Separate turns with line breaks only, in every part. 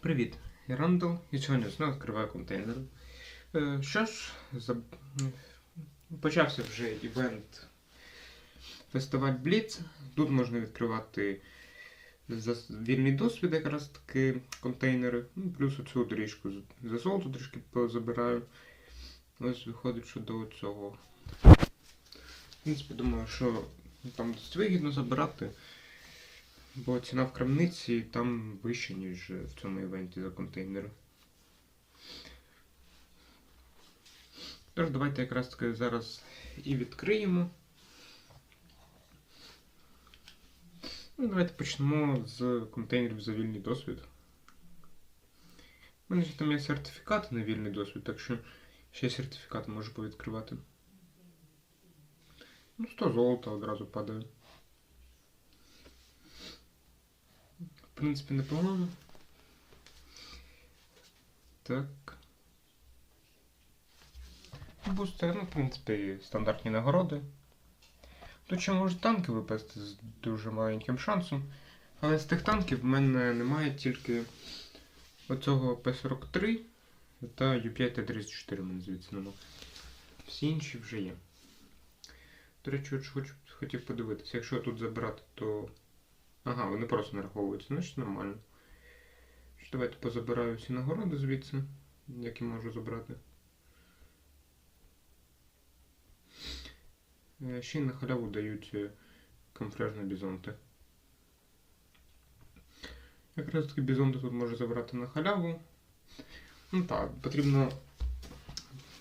Привіт, я Рандall і сьогодні знову відкриваю контейнер. Е, що ж, почався вже івент Фестиваль Blitz. Тут можна відкривати за вільний досвід якраз таки контейнери. Ну, плюс оцю доріжку за золото трішки позабираю. Ось виходить, що до цього. В принципі, думаю, що там досить вигідно забирати. Бо ціна в крамниці там вища, ніж в цьому івенті за контейнери. Тож, давайте якраз таки зараз і відкриємо. Ну, давайте почнемо з контейнерів за вільний досвід. У мене ж там є сертифікати на вільний досвід, так що ще сертифікати можу повідкривати. Ну, 100 золота одразу падає. В принципі, непогано. Так. Бустер, ну, в принципі, стандартні нагороди. Тут ще можуть танки випасти з дуже маленьким шансом. Але з тих танків в мене немає тільки оцього П-43 та U5 Т-34 мене звідси нема. Всі інші вже є. До речі, хочу, хотів подивитися, якщо тут забирати, то Ага, вони просто нараховуються, значить нормально. Що, давайте позабираю всі нагороди звідси, які можу забрати. Е, Ще й на халяву дають е, бізонти. Якраз таки бізонти тут можу забрати на халяву. Ну так, потрібно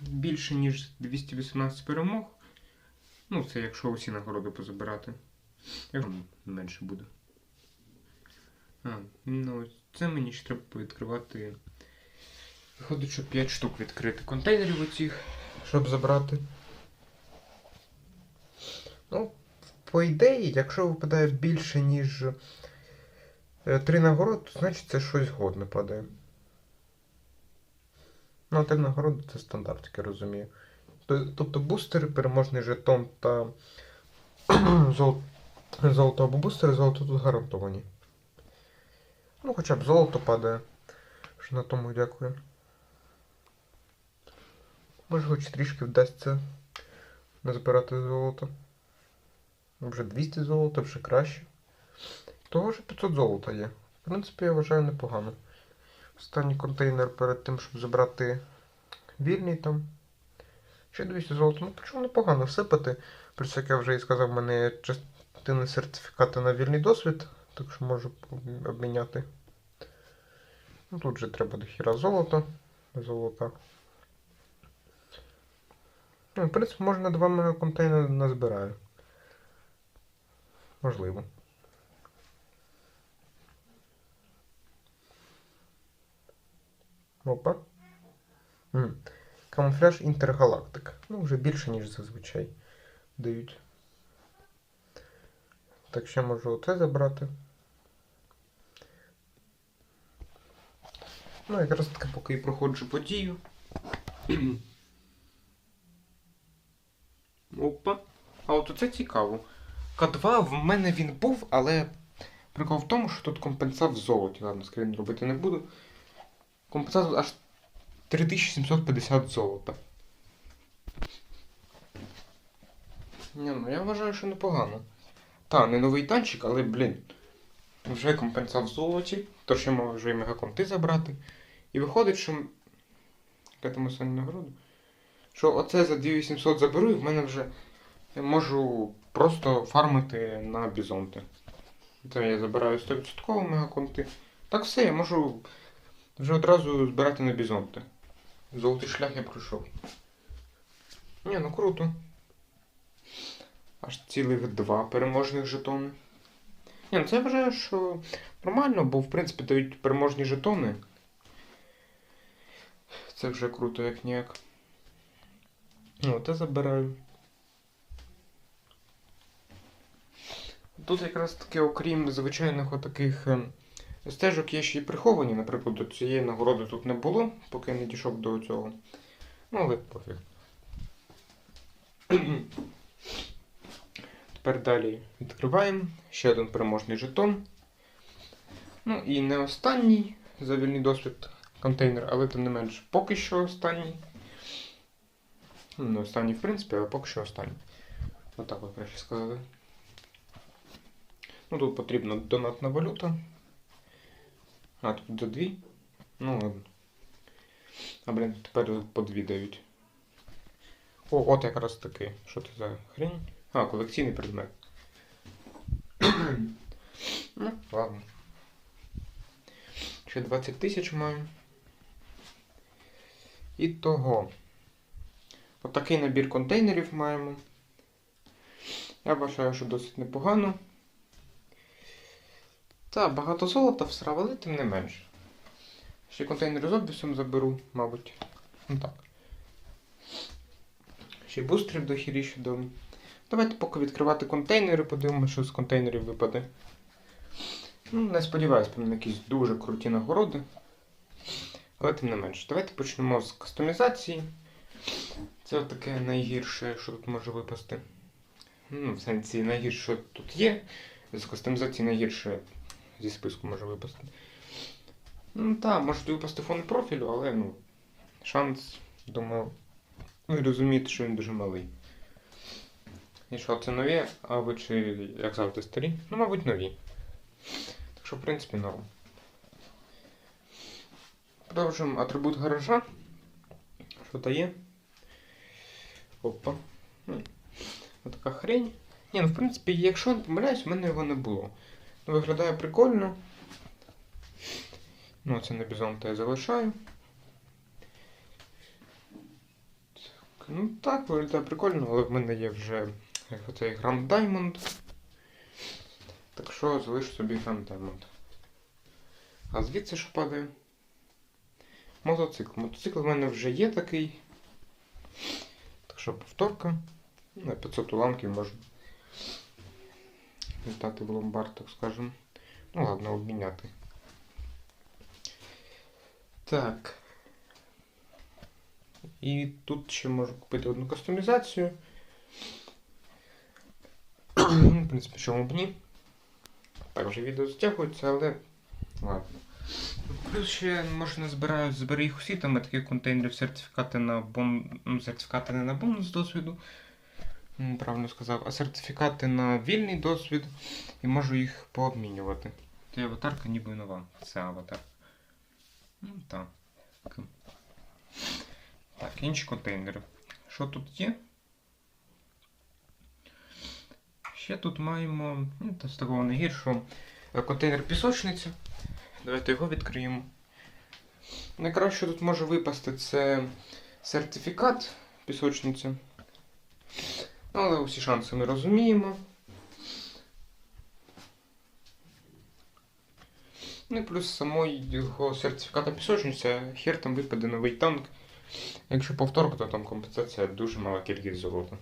більше, ніж 218 перемог. Ну, це якщо усі нагороди позабирати. Якщо менше буде. А, ну це мені ще треба відкривати. Виходить, що 5 штук відкрити контейнерів оцих, щоб забрати. Ну, по ідеї, якщо випадає більше, ніж 3 нагороди, то значить це щось годне падає. Ну, а 3 нагороди це стандарт, я розумію. Тобто бустери, переможний жетон та золото або бустери, золото тут гарантовані. Ну, хоча б золото падає. Що на тому дякую. Може хоч трішки вдасться назбирати золото. Вже 200 золота, вже краще. Того вже 500 золота є. В принципі, я вважаю непогано. Останній контейнер перед тим, щоб забрати вільний там. Ще 200 золота. Ну, почому непогано всипати. Плюс, як я вже і сказав, в мене є частина сертифіката на вільний досвід, так що можу обміняти. Ну, тут же треба до хіра золота. Золота. Ну, в принципі, можна два мегаконтейнери назбираю. Можливо. Опа. М. Камуфляж інтергалактик. Ну, вже більше, ніж зазвичай дають. Так ще можу оце забрати. Ну, якраз таки поки і проходжу подію. Опа. А от оце цікаво. К2 в мене він був, але прикол в тому, що тут компенсат в золоті. Ладно, скрін робити не буду. Компенсат аж 3750 золота. Ні, ну я вважаю, що непогано. Та, не новий танчик, але, блін. Вже компенсат в золоті, то ще можу вже і мегаконти забрати. І виходить, що. Яка там остання нагорода? Що оце за 2800 заберу, і в мене вже можу просто фармити на бізонти. Це я забираю 100% мегаконти. Так все, я можу вже одразу збирати на бізонти. Золотий шлях я пройшов. Ні, ну круто. Аж цілих два переможних жетони. Ні, ну це я вважаю, що нормально, бо в принципі дають переможні жетони. Це вже круто, як ніяк. Ну, те забираю. Тут якраз таки, окрім звичайних отаких ем, стежок, є ще й приховані, наприклад, до цієї нагороди тут не було, поки я не дійшов до цього. Ну, але пофіг. Тепер далі відкриваємо. Ще один переможний жетон. Ну і не останній. за вільний досвід контейнер, але тим не менш, поки що останній. Ну, не останній, в принципі, але поки що останній. Отак от краще сказати. Ну, тут потрібна донатна валюта. А, тут за дві. Ну ладно. А блін, тепер по дві дають. О, от якраз таки. Що це за хрень? А, колекційний предмет. ну, ладно. Ще 20 тисяч маю. І того. Отакий набір контейнерів маємо. Я вважаю, що досить непогано. Та, багато золота всрав, але тим не менше. Ще контейнери з обвісом заберу, мабуть. Ну так. Ще бустерів до хіріші дам. Давайте поки відкривати контейнери, подивимося, що з контейнерів випаде. Ну, не сподіваюся, на якісь дуже круті нагороди. Але тим не менше. Давайте почнемо з кастомізації. Це таке найгірше, що тут може випасти. Ну, в сенсі найгірше, що тут є. З кастомізації найгірше зі списку може випасти. Ну так, можуть випасти фон профілю, але ну, шанс, думаю, ви розумієте, що він дуже малий. І що це нові, а ви чи, як завжди, старі? Ну, мабуть, нові. Так що, в принципі, норм. Продовжуємо атрибут гаража. Що дає? Опа. Хм. Отака хрень. Ні, ну в принципі, якщо не помиляюсь, в мене його не було. Ну, виглядає прикольно. Ну, це не бізон, то я залишаю. Так, ну так, виглядає прикольно, але в мене є вже як оцей Grand Diamond. Так що залишу собі Grand Diamond. А звідси що падає? Мотоцикл. Мотоцикл в мене вже є такий. Так що повторка. На 500 уламків можна літати в ломбард, так скажемо. Ну ладно, обміняти. Так. І тут ще можу купити одну кастомізацію. В принципі, чому б ні. Вже відео затягується, але ладно. Плюс ще можна збираю, збери їх усі, там такі контейнери, сертифікати на бон... ну, сертифікати не на бонус досвіду. Правильно сказав, а сертифікати на вільний досвід і можу їх пообмінювати. Та аватарка ніби нова. Це аватар. Ну так. Так, інші контейнери. Що тут є? Ще тут маємо ну, з такого найгіршого е, контейнер пісочниця. Давайте його відкриємо. Найкраще тут може випасти це сертифікат пісочниці. Ну, але усі шанси ми розуміємо. Ну і плюс самого сертифіката пісочниця, хер там випаде новий танк. Якщо повторка, то там компенсація дуже мала кількість золота.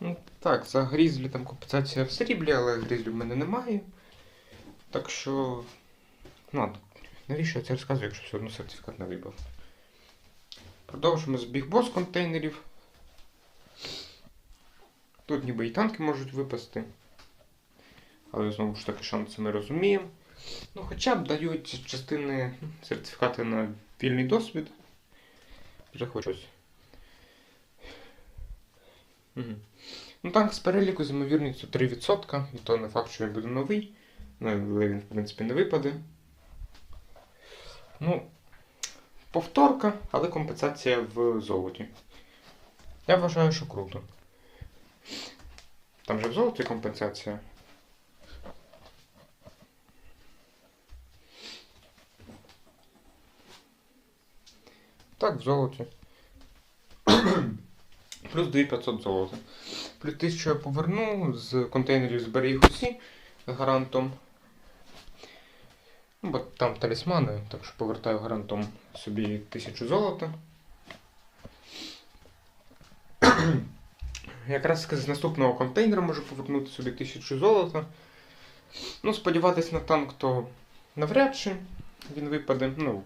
Ну, так, за грізлі там компенсація в сріблі, але грізлі в мене немає. Так що. Ну, навіщо я це розказую, якщо все одно сертифікат не випав. Продовжимо з бігбос контейнерів. Тут ніби і танки можуть випасти. Але знову ж таки шанси ми розуміємо. Ну, хоча б дають частини сертифікати на вільний досвід. Вже хоч. Ну, танк з переліку з ймовірністю 3%, і то не факт, що він буде новий. Ну, але він, в принципі, не випаде. Ну, повторка, але компенсація в золоті. Я вважаю, що круто. Там же в золоті компенсація. Так, в золоті. Плюс 2500 золота. Плюс 1000 я поверну з контейнерів збери їх усі гарантом. Ну, бо там талісмани, так що повертаю гарантом собі 1000 золота. Якраз з наступного контейнера можу повернути собі 1000 золота. Ну, сподіватись на танк, то навряд чи він випаде. Ну,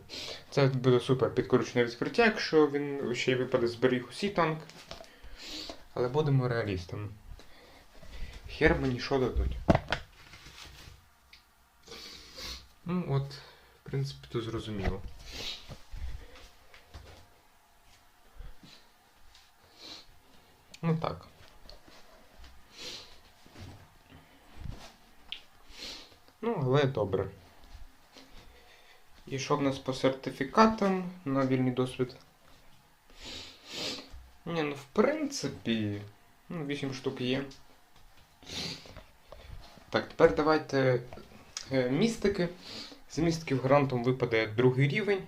це буде супер підкручене відкриття, якщо він ще й випаде зберіг усі танк. Але будемо реалістами. Хер мені що дадуть. Ну от, в принципі, то зрозуміло. Ну так. Ну, але добре. І що в нас по сертифікатам на вільний досвід? Ні, ну в принципі, ну, 8 штук є. Так, тепер давайте е, містики. З містиків грантом випаде другий рівень.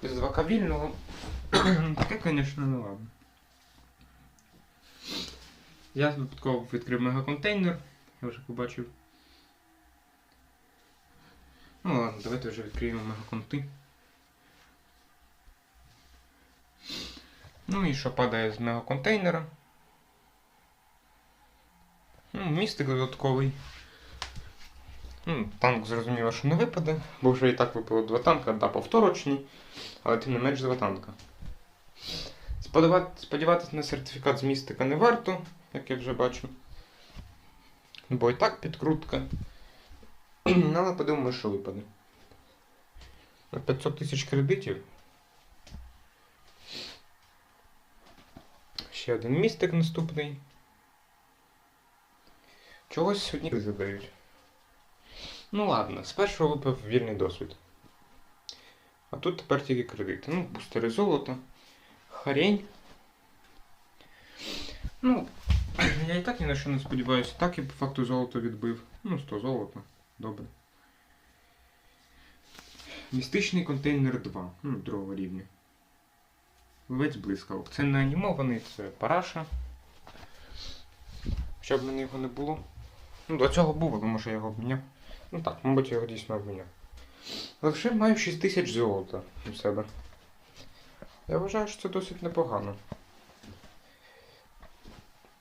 Плюс 2 вільного. Таке, звісно, не ладно. Я випадково відкрив мегаконтейнер, я вже побачив. Ну ладно, давайте вже відкриємо мегаконти. Ну і що падає з мегаконтейнера? Ну, містик додатковий. Ну, танк зрозуміло, що не випаде, бо вже і так випало два танка, да, повторочні, але тим не менш два танка. Сподіватися на сертифікат з містика не варто, як я вже бачу. Бо і так підкрутка. Але подивимося, що випаде. 500 тисяч кредитів. Ще один містик наступний. Чогось сьогодні задають. Ну ладно, спершу випав вільний досвід. А тут тепер тільки кредити. Ну, бустери золота. Харень. Ну, я і так ні на що не сподіваюся. Так і по факту золото відбив. Ну, 100 золота. Добре. Містичний контейнер 2. Ну, другого рівня. Ловець блискавок. Це не анімований, це параша. Щоб мене його не було. Ну, до цього був, але може я його обміняв. Ну так, мабуть, я його дійсно обміняв. Вже маю 6 тисяч золота у себе. Я вважаю, що це досить непогано.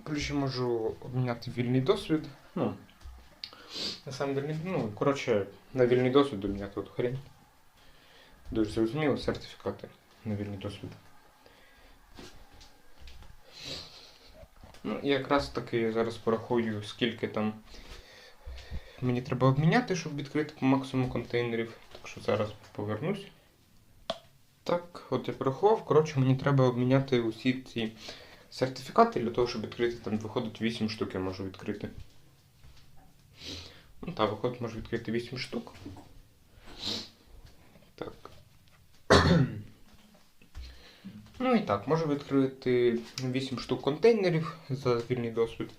Плюс ще можу обміняти вільний досвід. Ну, на сам вільний, ну, коротше, на вільний досвід обміняти от хрень. Дуже зрозуміло, сертифікати на вільний досвід. Ну, якраз таки зараз порахую, скільки там мені треба обміняти, щоб відкрити по максимуму контейнерів. Так що зараз повернусь. Так, от я порахував. Коротше, мені треба обміняти усі ці сертифікати для того, щоб відкрити. Там виходить 8 штук, я можу відкрити. Ну так, виходить, можу відкрити 8 штук. Так. Ну і так, можу відкрити 8 штук контейнерів за вільний досвід.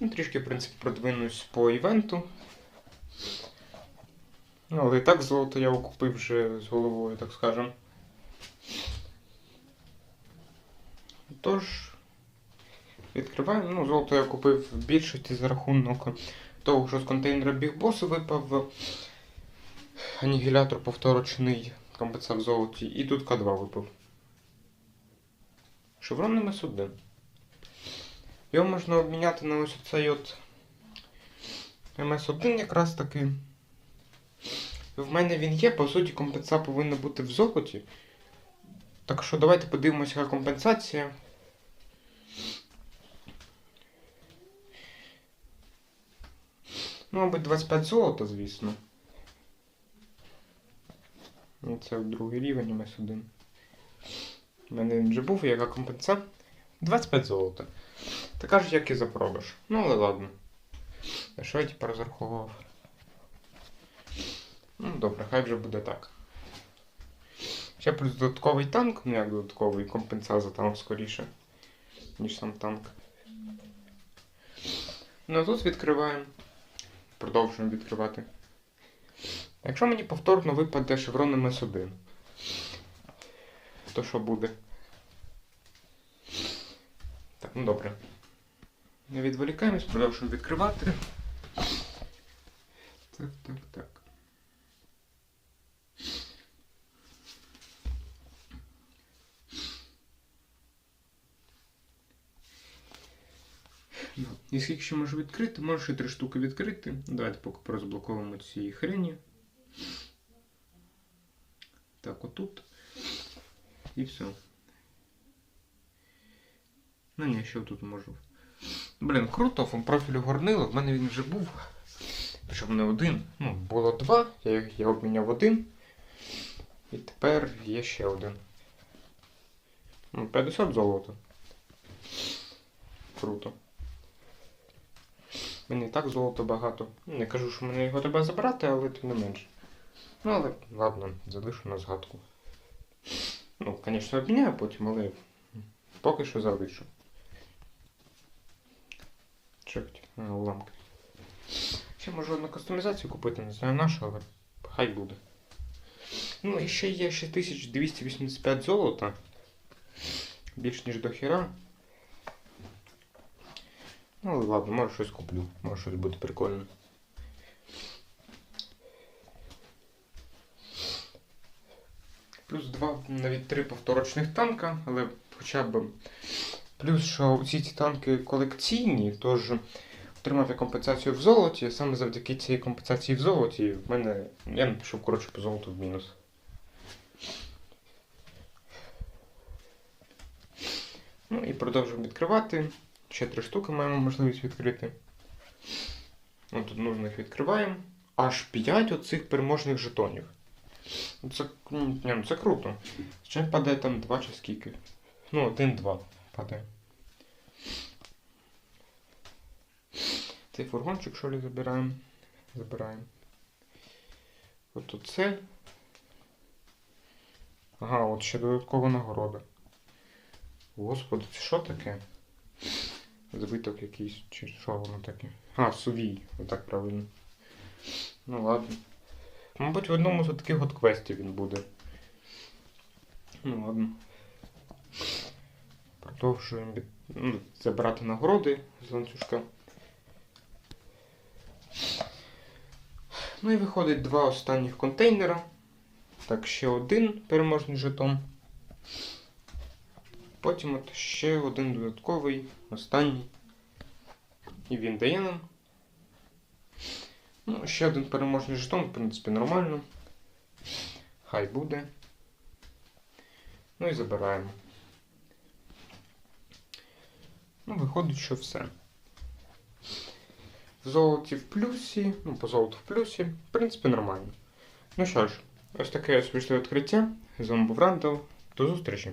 Ну, трішки, в принципі, продвинусь по івенту. Але і так золото я окупив вже з головою, так скажем. Тож, відкриваємо. Ну, золото я купив в більшості за рахунок того, що з контейнера бігбосу випав анігілятор повторочний компенсат в золоті, і тут К2 випав. Шеврон МС1. Його можна обміняти на ось цей от МС1 якраз таки. В мене він є, по суті, компенса повинна бути в золоті. Так що давайте подивимося, яка компенсація. Ну, мабуть, 25 золота, звісно. Ну, Це другий рівень МС1. У мене він вже був, яка компенса? 25 золота. Така ж, як і за продаж. Ну, але ладно. А що я тепер розраховував? Ну, добре, хай вже буде так. Ще плюс додатковий танк, ну як додатковий, компенса за танк скоріше, ніж сам танк. Ну а тут відкриваємо. Продовжуємо відкривати. Якщо мені повторно випаде шеврон МС1, то що буде? Так, ну добре. Не відволікаємось, продовжуємо відкривати. Так, так, так. Ну, І скільки ще можу відкрити? Можу ще три штуки відкрити. Давайте поки порозблоковуємо ці хрені. Так, отут. І все. Ну ні, що тут можу. Блін, круто, фон профілю горнило, в мене він вже був. Причому не один. Ну, було два, я, їх- я обміняв один. І тепер є ще один. Ну, 50 золота. Круто. Мені і так золота багато. Не кажу, що мені його треба забрати, але тим не менше. Ну, але ладно, залишу на згадку. Ну, звісно, обміняю потім, але поки що залишу. Чекать, уламки. Ще можу одну кастомізацію купити, не знаю нашу, але хай буде. Ну і ще є 6285 золота. Більш ніж до хіра. Ну ладно, може щось куплю, може щось буде прикольне. Плюс два, навіть три повторочних танка, але хоча б. Плюс, що усі ці танки колекційні, тож отримав я компенсацію в золоті, саме завдяки цій компенсації в золоті в мене. Я не пішов, коротше, по золоту в мінус. Ну і продовжуємо відкривати. Ще три штуки маємо можливість відкрити. Ну, тут нужно їх відкриваємо. Аж 5 оцих переможних жетонів. Ну, Це, м, ні, ну, це круто. Ще падає там 2 чи скільки. Ну, один-два падає. Цей фургончик, що ли, забираємо. Забираємо. От оце. Ага, от ще додаткова нагорода. Господи, це що таке? Збиток якийсь, чи що воно таке? А, сувій, отак правильно. Ну ладно. Мабуть, в одному з таких от квестів він буде. Ну ладно. Продовжуємо від... ну, забирати нагороди з ланцюжка. Ну і виходить два останніх контейнера. Так, ще один переможний жетон. Потім от ще один додатковий, останній. І він дає нам. Ну, ще один переможний жетон, в принципі, нормально. Хай буде. Ну і забираємо. Ну, виходить, що все. В золоті в плюсі, ну, по золоту в плюсі, в принципі, нормально. Ну що ж, ось таке вийшло відкриття. З вами був Рандall. До зустрічі!